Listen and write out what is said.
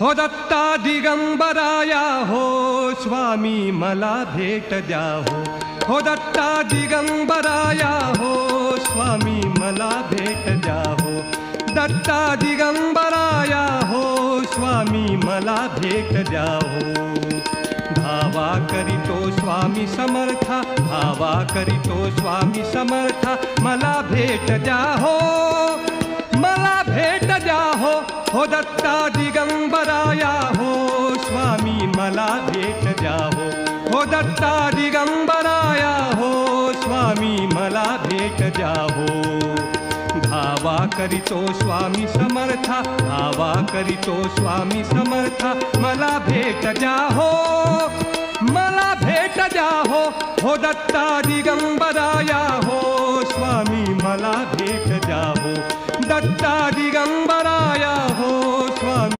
हो दत्ता दिगंबराया हो, स्वामी मला भेट द्या हो। हो दत्ता दिगंबराया हो, स्वामी मला भेट द्या हो। दत्ता दिगंबराया हो, स्वामी मला भेट द्या हो। धावा करीतो स्वामी समर्था धावा करीतो स्वामी समर्था, मला भेट द्या हो। मला भेट द्या हो हो दत्ता दिगंबराया द्या हो हो दत्ता दिगंबराया हो, स्वामी मला भेट द्या हो धावा करीतो स्वामी समर्था, धावा करीतो स्वामी समर्था, मला भेट द्या हो मला भेट द्या हो दत्ता दिगंबराया हो, स्वामी मला भेट द्या हो दत्ता दिगंबर